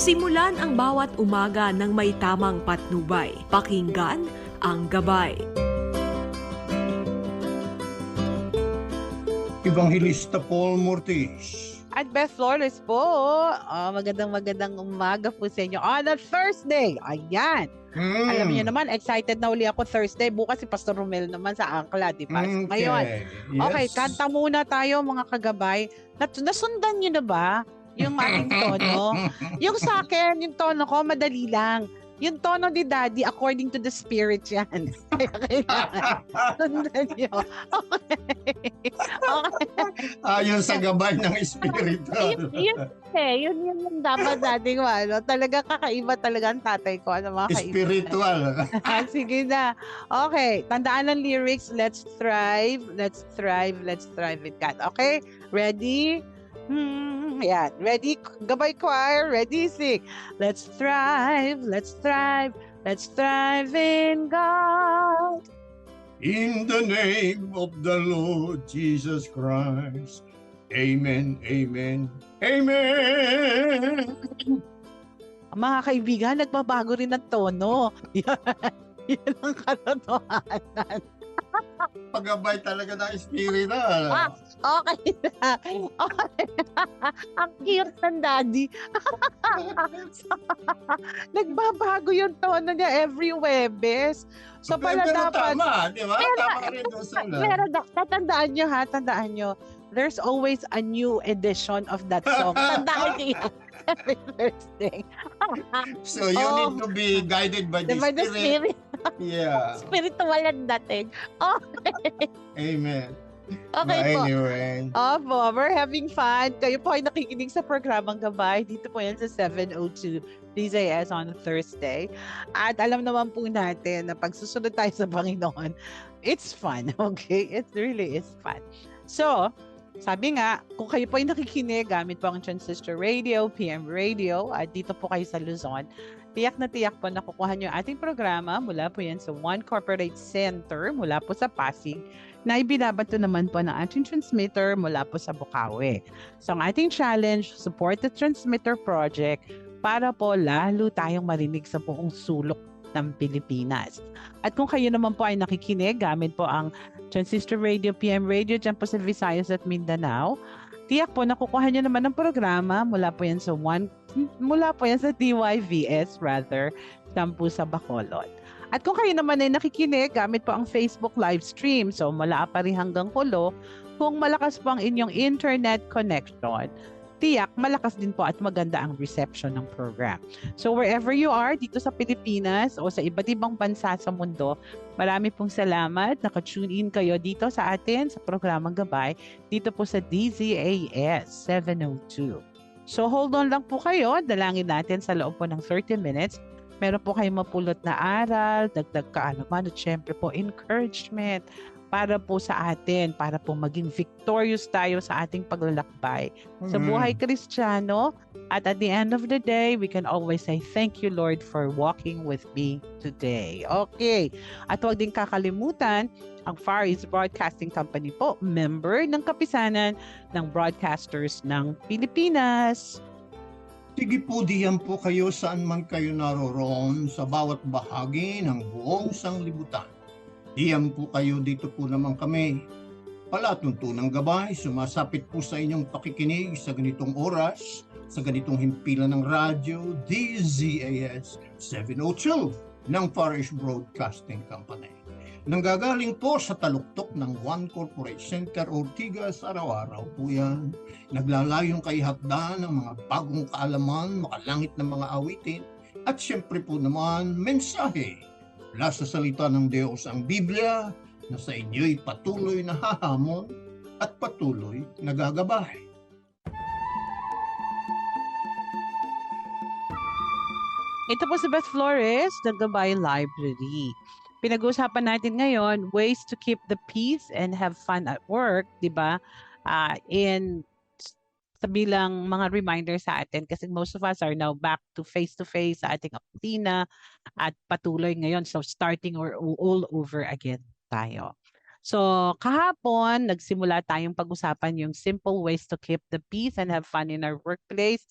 Simulan ang bawat umaga ng may tamang patnubay. Pakinggan ang gabay. Evangelista Paul Mortis. At Beth Flores po. Ah, magandang magandang umaga po sa inyo on a Thursday. Ayan. Mm. Alam niyo naman, excited na uli ako Thursday. Bukas si Pastor Romel naman sa Angkla, di ba? Okay. Ngayon, Yes. okay, kanta muna tayo mga kagabay. Nas- nasundan niyo na ba yung ating tono? yung sa akin, yung tono ko, madali lang. Yung tono ni Daddy, according to the spirit yan. Kaya kailangan sundan niyo. Okay. okay. Ayon sa gabay ng Espiritu. yun, yun, eh, yun yun yung dapat nating ano. Talaga kakaiba talaga ang tatay ko. Ano mga kaibigan. Espiritual. Ah, Sige na. Okay, tandaan ang lyrics. Let's thrive, let's thrive, let's thrive with God. Okay? Ready? Hmm, yan. Ready? Gabay choir, ready? Sing. Let's thrive, let's thrive, let's thrive in God. In the name of the Lord Jesus Christ. Amen, amen, amen. Mga kaibigan, nagbabago rin ang tono. Yan, yan ang katotohanan. Paggabay talaga ng Espiritu. Ah. Okay na. Okay na. Ang cute ng daddy. Nagbabago yung tono niya every Webes. So pala Pero dapat, Tama, di ba? Pero- Tama rin doon sa pero da- tatandaan nyo ha, tandaan nyo, there's always a new edition of that song. Tandaan nyo yan. Every Thursday. So you Oh. need to be guided by the Diba the Spirit. spirit, Yeah. spiritual ang dating. Amen. Okay But po. anyway. Opo, we're having fun. Kayo po ay nakikinig sa programang Gabay. Dito po yan sa 702 DZS on Thursday. At alam naman po natin na pag susunod tayo sa Panginoon, it's fun, okay? It really is fun. So, sabi nga, kung kayo po ay nakikinig gamit po ang Transistor Radio, PM Radio, at dito po kayo sa Luzon, tiyak na tiyak po nakukuha ang ating programa mula po yan sa One Corporate Center, mula po sa Pasig, na ibinabato naman po ng ating transmitter mula po sa Bukawi. So ang ating challenge, support the transmitter project para po lalo tayong marinig sa buong sulok ng Pilipinas. At kung kayo naman po ay nakikinig gamit po ang Transistor Radio, PM Radio dyan po sa Visayas at Mindanao, tiyak po nakukuha nyo naman ng programa mula po yan sa one mula po yan sa DYVS rather dyan sa Bacolod. At kung kayo naman ay nakikinig, gamit po ang Facebook live stream. So mula pa rin hanggang kulo, kung malakas po ang inyong internet connection, tiyak malakas din po at maganda ang reception ng program. So wherever you are, dito sa Pilipinas o sa iba't ibang bansa sa mundo, marami pong salamat. Naka-tune in kayo dito sa atin sa programang Gabay, dito po sa DZAS 702. So hold on lang po kayo, dalangin natin sa loob po ng 30 minutes. Meron po kayong mapulot na aral, dagdag kaalaman at syempre po encouragement para po sa atin, para po maging victorious tayo sa ating paglalakbay sa Mm. buhay kristyano. At at the end of the day, we can always say, thank you Lord for walking with me today. Okay. At huwag din kakalimutan, ang Far East Broadcasting Company po, member ng kapisanan ng broadcasters ng Pilipinas. Sige po diyan po kayo saan man kayo naroroon sa bawat bahagi ng buong sanglibutan. Diyan po kayo dito po naman kami. Palatuntunang gabay, sumasapit po sa inyong pakikinig sa ganitong oras, sa ganitong himpilan ng radyo, DZAS 702 ng Farish Broadcasting Company. Nanggagaling po sa taluktok ng One Corporate Center Ortigas araw-araw po yan naglalayong kay hakda ng mga bagong kaalaman, makalangit na mga awitin, at syempre po naman, mensahe mula sa salita ng Diyos ang Biblia na sa inyo'y patuloy na hahamon at patuloy na gagabay. Ito po si Beth Flores ng Gabay Library. Pinag-uusapan natin ngayon ways to keep the peace and have fun at work, 'di ba? Ah, in bilang mga reminder sa atin kasi most of us are now back to face-to-face sa ating opisina at patuloy ngayon. So starting or all over again tayo. So kahapon, nagsimula tayong pag-usapan yung simple ways to keep the peace and have fun in our workplace.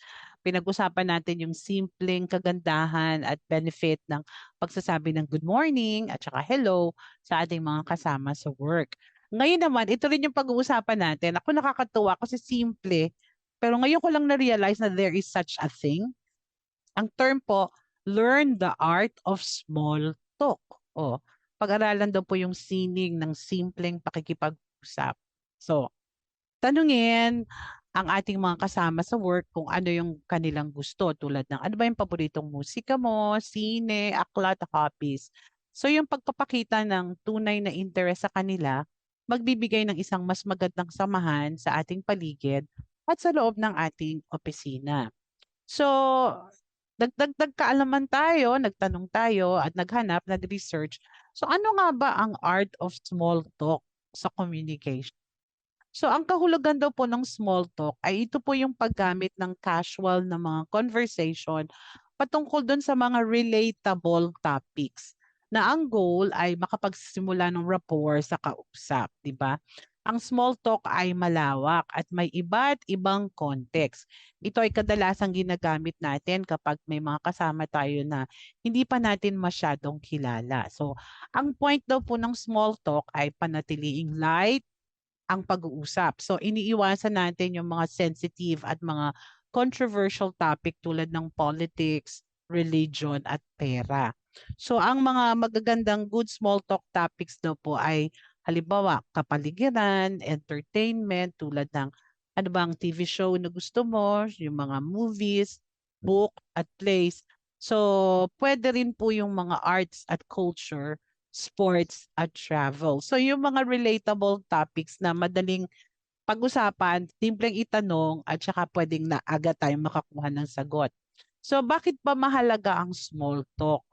pinag-usapan natin yung simpleng kagandahan at benefit ng pagsasabi ng good morning at saka hello sa ating mga kasama sa work. Ngayon naman, ito rin yung pag-uusapan natin. Ako nakakatuwa kasi simple, pero ngayon ko lang na-realize na there is such a thing. Ang term po, learn the art of small talk. O, pag-aralan daw po yung sining ng simpleng pakikipag-usap. So, tanungin ang ating mga kasama sa work kung ano yung kanilang gusto tulad ng ano ba yung paboritong musika mo, sine, aklat, hobbies. So yung pagpapakita ng tunay na interest sa kanila, magbibigay ng isang mas magandang samahan sa ating paligid at sa loob ng ating opisina. So, dagdag kaalaman tayo, nagtanong tayo at naghanap, nag-research. So ano nga ba ang art of small talk sa communication? So ang kahulugan daw po ng small talk ay ito po yung paggamit ng casual na mga conversation patungkol doon sa mga relatable topics na ang goal ay makapagsimula ng rapport sa kausap, di ba? Ang small talk ay malawak at may iba't ibang context. Ito ay kadalasang ginagamit natin kapag may mga kasama tayo na hindi pa natin masyadong kilala. So, ang point daw po ng small talk ay panatiliing light, ang pag-uusap. So iniiwasan natin yung mga sensitive at mga controversial topic tulad ng politics, religion at pera. So ang mga magagandang good small talk topics daw po ay halimbawa kapaligiran, entertainment tulad ng ano bang TV show na gusto mo, yung mga movies, book at plays. So pwede rin po yung mga arts at culture sports at travel. So yung mga relatable topics na madaling pag-usapan, simpleng itanong at saka pwedeng na agad tayong makakuha ng sagot. So bakit ba mahalaga ang small talk?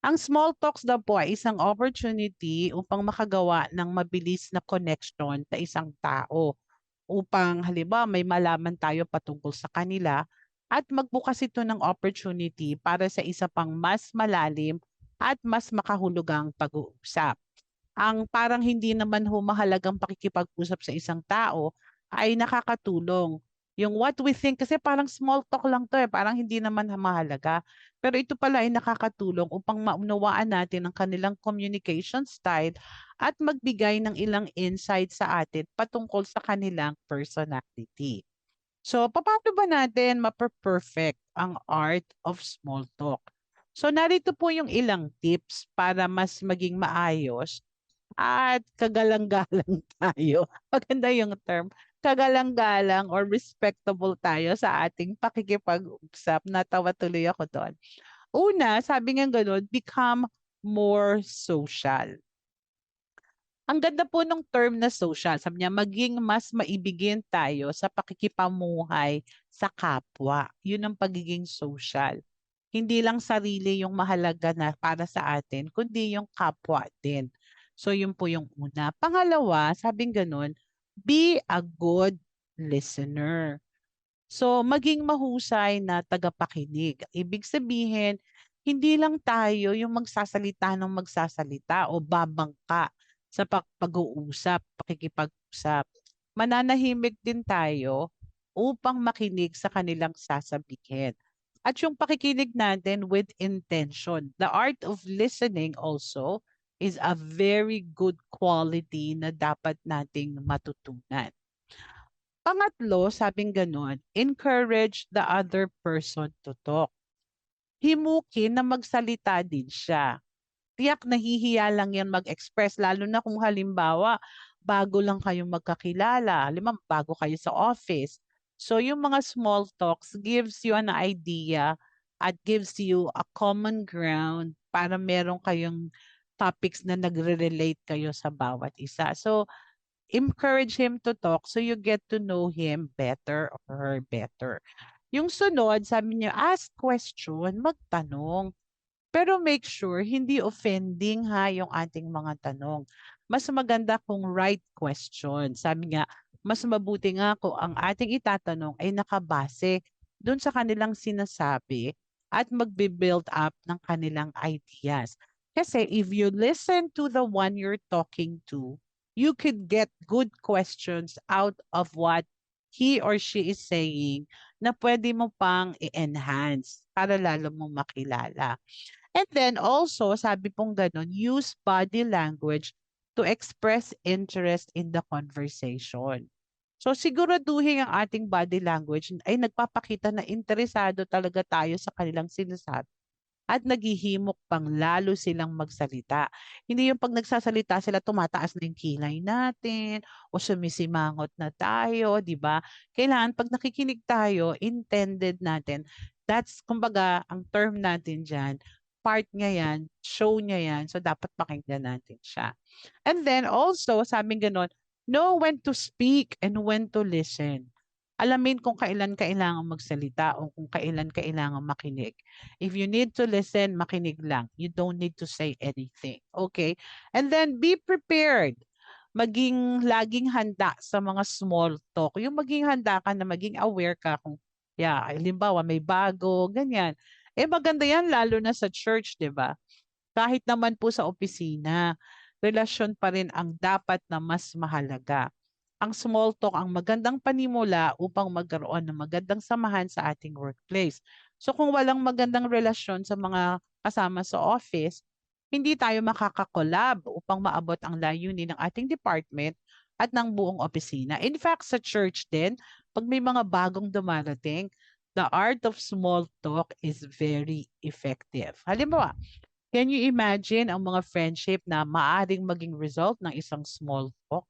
Ang small talks daw po ay isang opportunity upang makagawa ng mabilis na connection sa isang tao upang halimbawa may malaman tayo patungkol sa kanila at magbukas ito ng opportunity para sa isa pang mas malalim at mas makahulugang pag-uusap. Ang parang hindi naman humahalagang pakikipag-usap sa isang tao ay nakakatulong. Yung what we think, kasi parang small talk lang to eh, parang hindi naman mahalaga. Pero ito pala ay nakakatulong upang maunawaan natin ang kanilang communication style at magbigay ng ilang insight sa atin patungkol sa kanilang personality. So, paano ba natin ma-perfect ang art of small talk? So narito po yung ilang tips para mas maging maayos at kagalang-galang tayo. Maganda yung term. Kagalang-galang or respectable tayo sa ating pakikipag-usap. Natawa tuloy ako doon. Una, sabi nga ganun, become more social. Ang ganda po ng term na social. Sabi niya, maging mas maibigin tayo sa pakikipamuhay sa kapwa. Yun ang pagiging social hindi lang sarili yung mahalaga na para sa atin, kundi yung kapwa din. So yun po yung una. Pangalawa, sabing ganun, be a good listener. So maging mahusay na tagapakinig. Ibig sabihin, hindi lang tayo yung magsasalita ng magsasalita o babangka sa pag-uusap, pakikipag-usap. Mananahimik din tayo upang makinig sa kanilang sasabihin. At yung pakikinig natin with intention. The art of listening also is a very good quality na dapat nating matutunan. Pangatlo, sabing ganon, encourage the other person to talk. Himukin na magsalita din siya. Tiyak nahihiya lang yan mag-express, lalo na kung halimbawa, bago lang kayong magkakilala, halimbawa bago kayo sa office, So yung mga small talks gives you an idea at gives you a common ground para meron kayong topics na nagre-relate kayo sa bawat isa. So encourage him to talk so you get to know him better or her better. Yung sunod, sabi niya, ask question, magtanong. Pero make sure hindi offending ha yung ating mga tanong. Mas maganda kung right question. Sabi nga, mas mabuti nga kung ang ating itatanong ay nakabase doon sa kanilang sinasabi at magbe-build up ng kanilang ideas. Kasi if you listen to the one you're talking to, you could get good questions out of what he or she is saying na pwede mo pang i-enhance para lalo mo makilala. And then also, sabi pong ganun, use body language to express interest in the conversation. So siguraduhin ang ating body language ay nagpapakita na interesado talaga tayo sa kanilang sinasabi at naghihimok pang lalo silang magsalita. Hindi yung pag nagsasalita sila, tumataas na yung kilay natin o sumisimangot na tayo, di ba? Kailangan pag nakikinig tayo, intended natin. That's, kumbaga, ang term natin dyan, part niya yan, show niya yan, so dapat pakinggan natin siya. And then also, sabi ganon, know when to speak and when to listen. Alamin kung kailan kailangan magsalita o kung kailan kailangan makinig. If you need to listen, makinig lang. You don't need to say anything. Okay? And then be prepared. Maging laging handa sa mga small talk. Yung maging handa ka na maging aware ka kung, yeah, halimbawa may bago, ganyan. Eh maganda yan lalo na sa church, di ba? Kahit naman po sa opisina, relasyon pa rin ang dapat na mas mahalaga ang small talk ang magandang panimula upang magkaroon ng magandang samahan sa ating workplace. So kung walang magandang relasyon sa mga kasama sa office, hindi tayo makakakolab upang maabot ang layunin ng ating department at ng buong opisina. In fact, sa church din, pag may mga bagong dumarating, the art of small talk is very effective. Halimbawa, can you imagine ang mga friendship na maaring maging result ng isang small talk?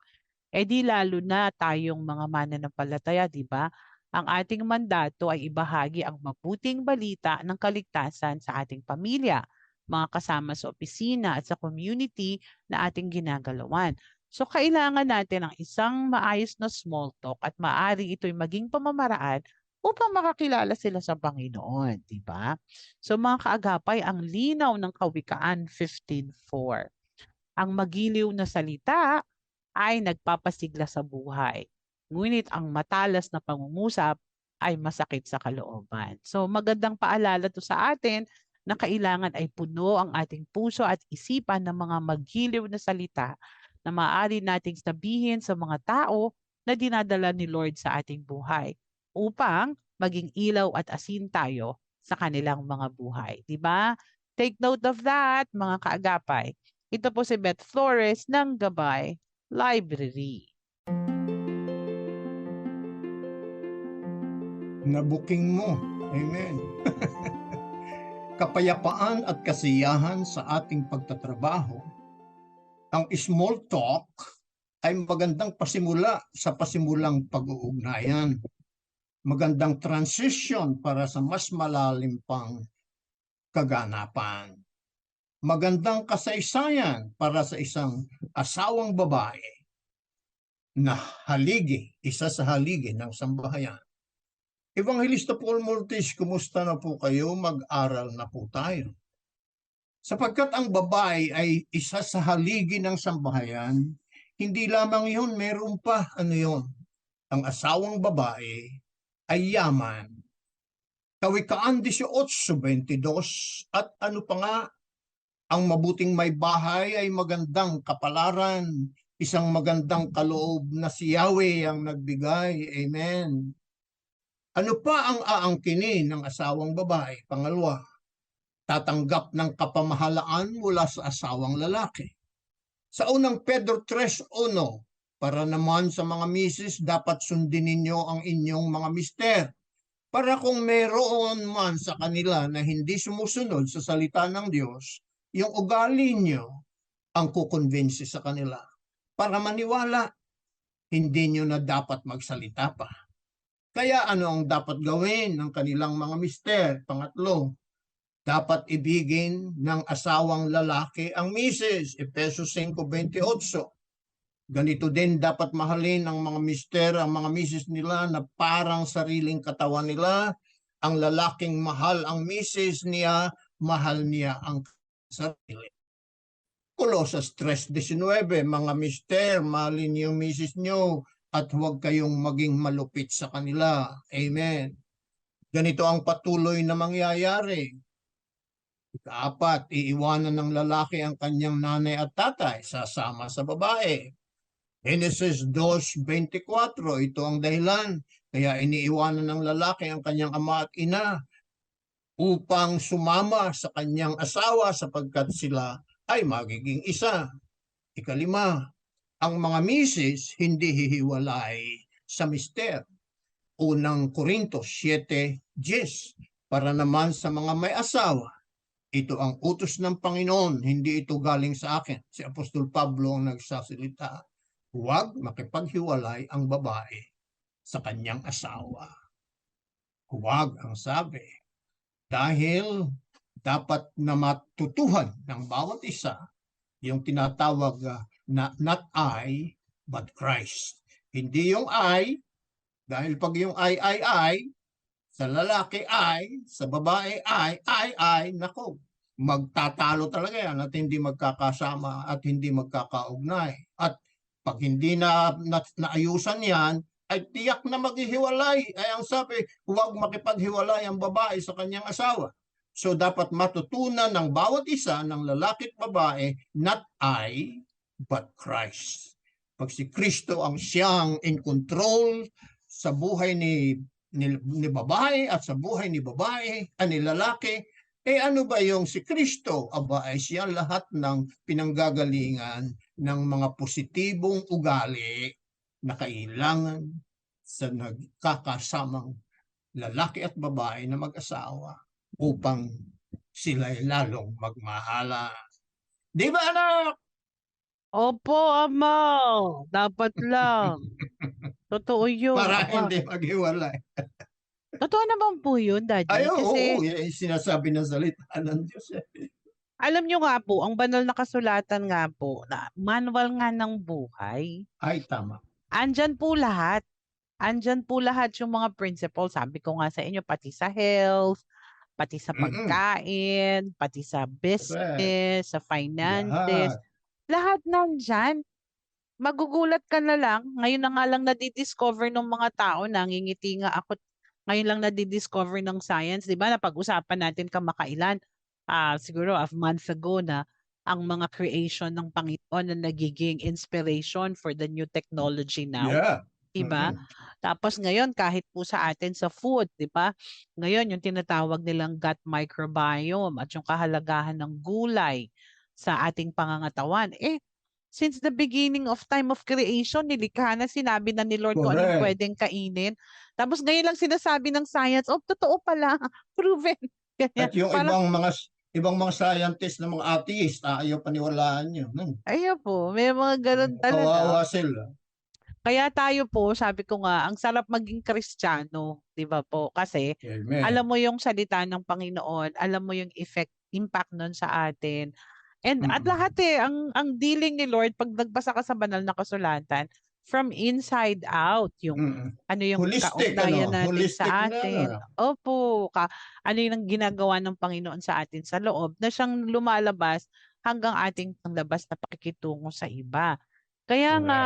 Eh di lalo na tayong mga mananampalataya, di ba? Ang ating mandato ay ibahagi ang mabuting balita ng kaligtasan sa ating pamilya, mga kasama sa opisina at sa community na ating ginagalawan. So kailangan natin ng isang maayos na small talk at maari ito'y maging pamamaraan upang makakilala sila sa Panginoon, di ba? So mga kaagapay, ang linaw ng Kawikaan 15.4. Ang magiliw na salita ay nagpapasigla sa buhay. Ngunit ang matalas na pangungusap ay masakit sa kalooban. So magandang paalala to sa atin na kailangan ay puno ang ating puso at isipan ng mga magiliw na salita na maaari nating sabihin sa mga tao na dinadala ni Lord sa ating buhay upang maging ilaw at asin tayo sa kanilang mga buhay. Di ba? Take note of that, mga kaagapay. Ito po si Beth Flores ng Gabay library. Nabuking mo. Amen. Kapayapaan at kasiyahan sa ating pagtatrabaho. Ang small talk ay magandang pasimula sa pasimulang pag-uugnayan. Magandang transition para sa mas malalim pang kaganapan. Magandang kasaysayan para sa isang asawang babae na haligi, isa sa haligi ng sambahayan. Evangelista Paul Mortis, kumusta na po kayo? Mag-aral na po tayo. Sapagkat ang babae ay isa sa haligi ng sambahayan, hindi lamang yun, meron pa, ano yun, ang asawang babae ay yaman. Kawikaan 18.22 at ano pa nga, ang mabuting may bahay ay magandang kapalaran, isang magandang kaloob na si Yahweh ang nagbigay. Amen. Ano pa ang aangkinin ng asawang babae? Pangalawa, tatanggap ng kapamahalaan mula sa asawang lalaki. Sa unang Pedro 3.1, para naman sa mga misis, dapat sundin ninyo ang inyong mga mister. Para kung meron man sa kanila na hindi sumusunod sa salita ng Diyos, yung ugali nyo ang kukonvince sa kanila. Para maniwala, hindi nyo na dapat magsalita pa. Kaya ano ang dapat gawin ng kanilang mga mister? Pangatlo, dapat ibigin ng asawang lalaki ang misis. Efesos 5.28 Ganito din dapat mahalin ng mga mister ang mga misis nila na parang sariling katawan nila. Ang lalaking mahal ang misis niya, mahal niya ang sarili. Kolosas 3.19, mga mister, mahalin niyo misis niyo at huwag kayong maging malupit sa kanila. Amen. Ganito ang patuloy na mangyayari. Ikaapat, iiwanan ng lalaki ang kanyang nanay at tatay, sasama sa babae. Genesis 2.24, ito ang dahilan. Kaya iniiwanan ng lalaki ang kanyang ama at ina upang sumama sa kanyang asawa sapagkat sila ay magiging isa. Ikalima, ang mga misis hindi hihiwalay sa mister. Unang Korinto 7.10 Para naman sa mga may asawa, ito ang utos ng Panginoon, hindi ito galing sa akin. Si Apostol Pablo ang nagsasalita, huwag makipaghiwalay ang babae sa kanyang asawa. Huwag ang sabi. Dahil dapat na matutuhan ng bawat isa yung tinatawag ah, na not I, but Christ. Hindi yung I, dahil pag yung I, I, I, sa lalaki I, sa babae I, I, I, nako, magtatalo talaga yan at hindi magkakasama at hindi magkakaugnay. At pag hindi na, na naayusan yan, ay tiyak na maghihiwalay. Ay ang sabi, huwag makipaghiwalay ang babae sa kanyang asawa. So dapat matutunan ng bawat isa ng lalaki at babae, not I, but Christ. Pag si Kristo ang siyang in control sa buhay ni, ni, ni babae at sa buhay ni babae, at ni lalaki, eh ano ba yung si Kristo? Aba ay siya lahat ng pinanggagalingan ng mga positibong ugali na kailangan sa nagkakasamang lalaki at babae na mag-asawa upang sila'y lalong magmahala. Di ba anak? Opo, ama. Dapat lang. Totoo yun. Para ama. hindi maghiwalay. Totoo naman po yun, Daddy. Ay, oo, Kasi oo, yung sinasabi ng salita ng Diyos. eh. alam nyo nga po, ang banal na kasulatan nga po, na manual nga ng buhay, Ay, tama. Andyan po lahat. Andyan po lahat yung mga principles. Sabi ko nga sa inyo, pati sa health, pati sa Mm-mm. pagkain, pati sa business, sa finances. Lahat. Lahat nandyan. Magugulat ka na lang. Ngayon na nga lang nadidiscover ng mga tao, nangingiti nga ako. Ngayon lang nadidiscover ng science. Di ba? Napag-usapan natin kamakailan. ah siguro a month ago na ang mga creation ng Panginoon na nagiging inspiration for the new technology now. Yeah. Di ba? Mm-mm. Tapos ngayon kahit po sa atin sa food, 'di ba? Ngayon yung tinatawag nilang gut microbiome at yung kahalagahan ng gulay sa ating pangangatawan. Eh since the beginning of time of creation, nilikha na sinabi na ni Lord kung anong Correct. pwedeng kainin. Tapos ngayon lang sinasabi ng science, oh totoo pala, proven. Ganyan. At yung Parang- ibang mga ibang mga scientist na mga atheist, ayaw paniwalaan yun. Hmm. Ayun po, may mga ganun talaga. Kawawa sila. Kaya tayo po, sabi ko nga, ang sarap maging Kristiyano, 'di ba po? Kasi Amen. alam mo yung salita ng Panginoon, alam mo yung effect, impact nun sa atin. And at Mm. lahat eh, ang, ang dealing ni Lord, pag nagbasa ka sa banal na kasulatan, from inside out, yung Mm-mm. ano yung Holistic, kaugnayan ano? natin Holistic sa na, atin. ano? Opo, ka, ano yung ginagawa ng Panginoon sa atin sa loob, na siyang lumalabas hanggang ating panglabas na pakikitungo sa iba. Kaya Correct. nga,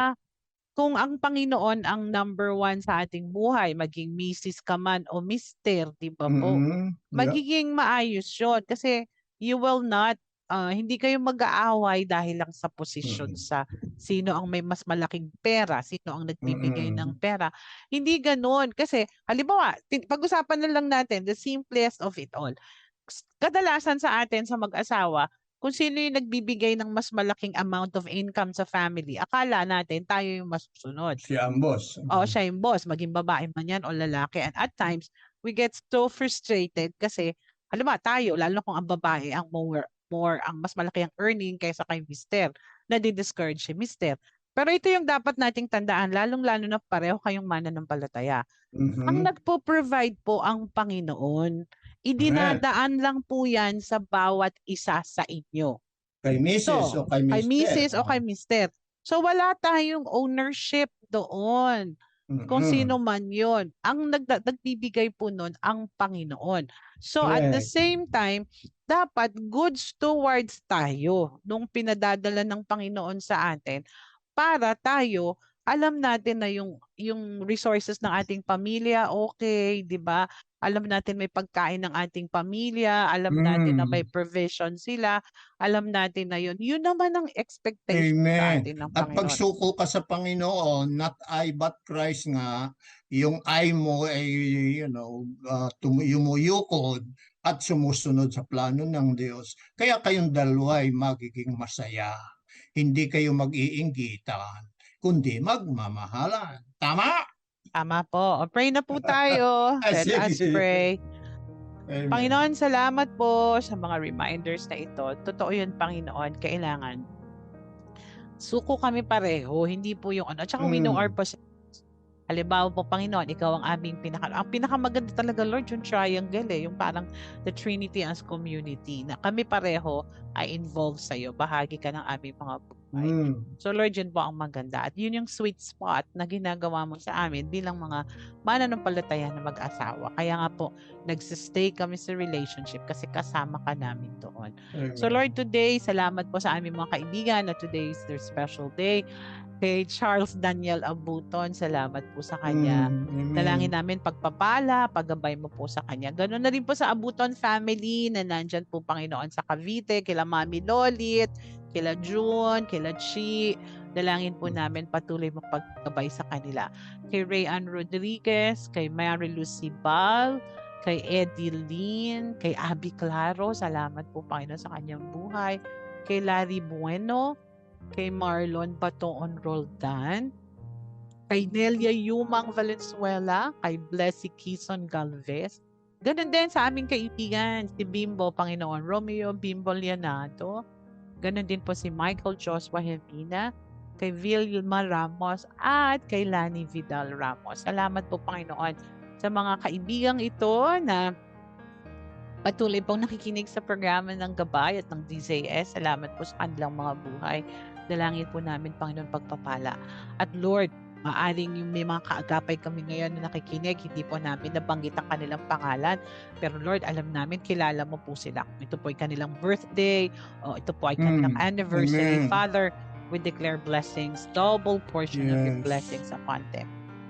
kung ang Panginoon ang number one sa ating buhay, maging Mrs. ka man o Mister, di ba po? Mm-mm. Yeah. Magiging maayos yun. Kasi you will not, ah, hindi kayo mag-aaway dahil lang sa posisyon Mm. sa sino ang may mas malaking pera, sino ang nagbibigay Mm-mm. ng pera. Hindi ganun. Kasi, halimbawa, pag-usapan na lang natin, the simplest of it all. Kadalasan sa atin, sa mag-asawa, kung sino yung nagbibigay ng mas malaking amount of income sa family, akala natin tayo yung masusunod. Si Ambos. O siya yung boss, maging babae man yan o lalaki. And at times, we get so frustrated kasi, alam mo, tayo, lalo kung ang babae, ang more, more, ang mas malaki ang earning kaysa kay mister, na discourage si mister. Pero ito yung dapat nating tandaan, lalong-lalo na pareho kayong mananampalataya. Mhm. Ang nagpo-provide po ang Panginoon. Idinadaan lang po yan sa bawat isa sa inyo Kay Mrs. So, o kay Mr. kay Mrs. o kay Mister. So wala tayong ownership doon kung Mhm. sino man yon. Ang nagda- nagbibigay po nun ang Panginoon. So at the same time, dapat good stewards tayo nung pinadadala ng Panginoon sa atin para tayo alam natin na yung yung resources ng ating pamilya okay, 'di ba? Alam natin may pagkain ng ating pamilya, alam natin na Mm. may provision sila, alam natin na yun. Yun naman ang expectation Amen. atin ng At Panginoon. pagsuko ka sa Panginoon, not I but Christ nga, yung I mo ay, you know, uh, tum- yumuyukod at sumusunod sa plano ng Diyos. Kaya kayong dalawa ay magiging masaya. Hindi kayo mag-iinggitan, kundi magmamahalan. Tama? Tama po. Pray na po tayo. Let us pray. Amen. Panginoon, salamat po sa mga reminders na ito. Totoo yun, Panginoon. Kailangan. Suko kami pareho. Hindi po yung ano. At saka we know Mm. our possessions. Halimbawa po, Panginoon, ikaw ang aming pinaka... Ang pinakamaganda talaga, Lord, yung triangle eh. Yung parang the Trinity as community. Na kami pareho ay involved sa'yo. Bahagi ka ng aming mga buhay. Mm. So Lord, yun po ang maganda. At yun yung sweet spot na ginagawa mo sa amin bilang mga mananampalataya na mag-asawa. Kaya nga po, nagsistay kami sa relationship kasi kasama ka namin doon. So Amen. Lord, today, salamat po sa aming mga kaibigan na today is their special day. Kay Charles Daniel Abuton, salamat po sa kanya. Mm, amen. Dalangin namin pagpapala, paggabay mo po sa kanya. Ganun na rin po sa Abuton family na nandyan po Panginoon sa Cavite, kila Mami Lolit, kila June, kila Chi. Dalangin po namin patuloy mong paggabay sa kanila. Kay Rayan Rodriguez, kay Mary Lucy Bal, kay Eddie Lynn, kay Abby Claro, salamat po Panginoon sa kanyang buhay. Kay Larry Bueno, kay Marlon Batoon Roldan, kay Nelia Yumang Valenzuela, kay Blessy Kison Galvez. Ganun din sa aming kaibigan, si Bimbo Panginoon, Romeo Bimbo Leonardo. Ganun din po si Michael Joshua Hemina, kay Vilma Ramos, at kay Lani Vidal Ramos. Salamat po Panginoon sa mga kaibigang ito na patuloy pong nakikinig sa programa ng Gabay at ng DZS. Salamat po sa kanilang mga buhay. Dalangin po namin, Panginoon, pagpapala. At Lord, maaring yung may mga kaagapay kami ngayon na nakikinig, hindi po namin nabanggit ang kanilang pangalan. Pero Lord, alam namin, kilala mo po sila. Ito po ay kanilang birthday, o ito po ay kanilang Mm, anniversary. amen. Father, we declare blessings, double portion of your Yes. blessings upon them.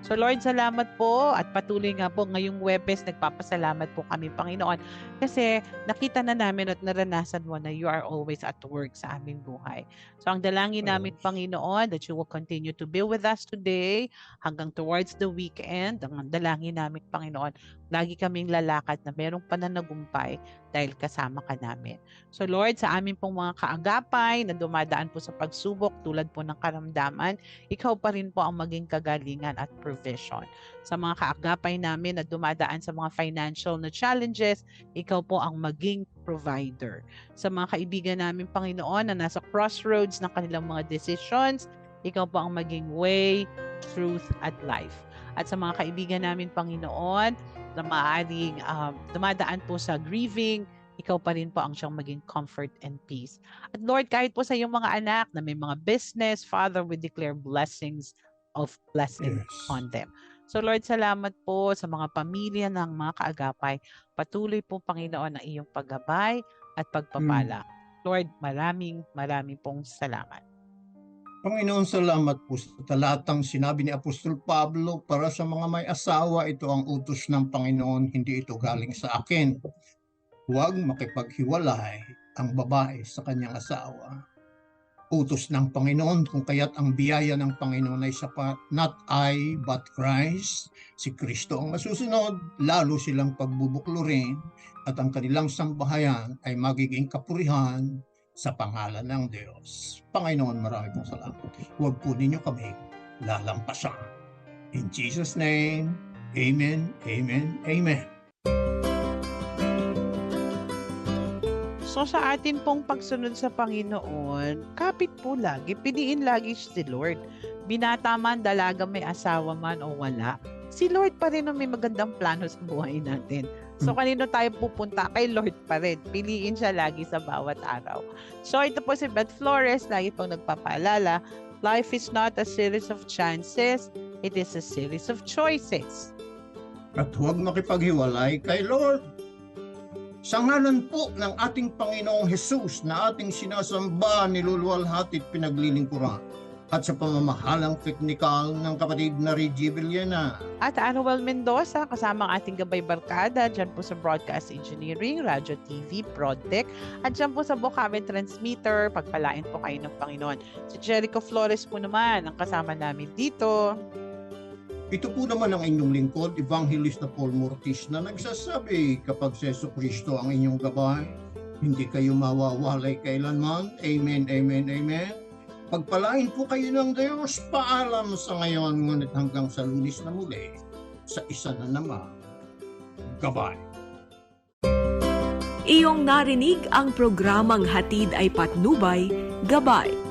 So Lord, salamat po at patuloy nga po ngayong Webes, nagpapasalamat po kami Panginoon kasi nakita na namin at naranasan mo na you are always at work sa aming buhay. So ang dalangin namin. Panginoon that you will continue to be with us today hanggang towards the weekend. Ang dalangin namin Panginoon, lagi kaming lalakad na merong pananagumpay dahil kasama ka namin. So Lord, sa amin pong mga kaagapay na dumadaan po sa pagsubok tulad po ng karamdaman, ikaw pa rin po ang maging kagalingan at provision. Sa mga kaagapay namin na dumadaan sa mga financial na challenges, ikaw po ang maging provider. Sa mga kaibigan namin, Panginoon, na nasa crossroads ng kanilang mga decisions, ikaw po ang maging way, truth, at life. At sa mga kaibigan namin, Panginoon, na maaaring um, dumadaan po sa grieving, ikaw pa rin po ang siyang maging comfort and peace. At Lord, kahit po sa iyong mga anak na may mga business, Father, we declare blessings of blessing Yes. on them. So Lord, salamat po sa mga pamilya ng mga kaagapay. Patuloy po, Panginoon, ang iyong paggabay at pagpapala. Lord, maraming maraming pong salamat. Panginoon, salamat po sa talatang sinabi ni Apostol Pablo para sa mga may asawa, ito ang utos ng Panginoon, hindi ito galing sa akin. Huwag makipaghiwalay ang babae sa kanyang asawa. Utos ng Panginoon kung kaya't ang biyaya ng Panginoon ay sapat, not I but Christ. Si Kristo ang masusunod, lalo silang pagbubuklurin at ang kanilang sambahayan ay magiging kapurihan sa pangalan ng Diyos. Panginoon, marami pong salamat. Huwag po ninyo kami lalampasan. In Jesus' name, Amen, Amen, Amen. So sa atin pong pagsunod sa Panginoon, kapit po lagi, piliin lagi si Lord. Binata man, dalaga, may asawa man o wala, si Lord pa rin ang may magandang plano sa buhay natin. So kanino tayo pupunta? Kay Lord pa rin. Piliin siya lagi sa bawat araw. So ito po si Beth Flores, lagi pong nagpapaalala, life is not a series of chances, it is a series of choices. At huwag makipaghiwalay kay Lord. Sa ngalan po ng ating Panginoong Jesus na ating sinasamba, niluluwalhati at pinaglilingkuran, at sa pamamahalang teknikal ng kapatid na Reggie Villena. At Anuel Mendoza, kasama ang ating gabay barkada, dyan po sa Broadcast Engineering, Radio TV, ProdTech, at dyan po sa Bocave Transmitter, pagpalain po kayo ng Panginoon. Si Jericho Flores po naman, ang kasama namin dito. Ito po naman ang inyong lingkod, Evangelista Paul Mortis na nagsasabi kapag si Yeso Kristo ang inyong gabay, hindi kayo mawawalay kailanman. Amen, amen, amen. Pagpalain po kayo ng Diyos, paalam sa ngayon, ngunit hanggang sa lunis na muli, sa isa na naman, gabay. Iyong narinig ang programang Hatid ay Patnubay, Gabay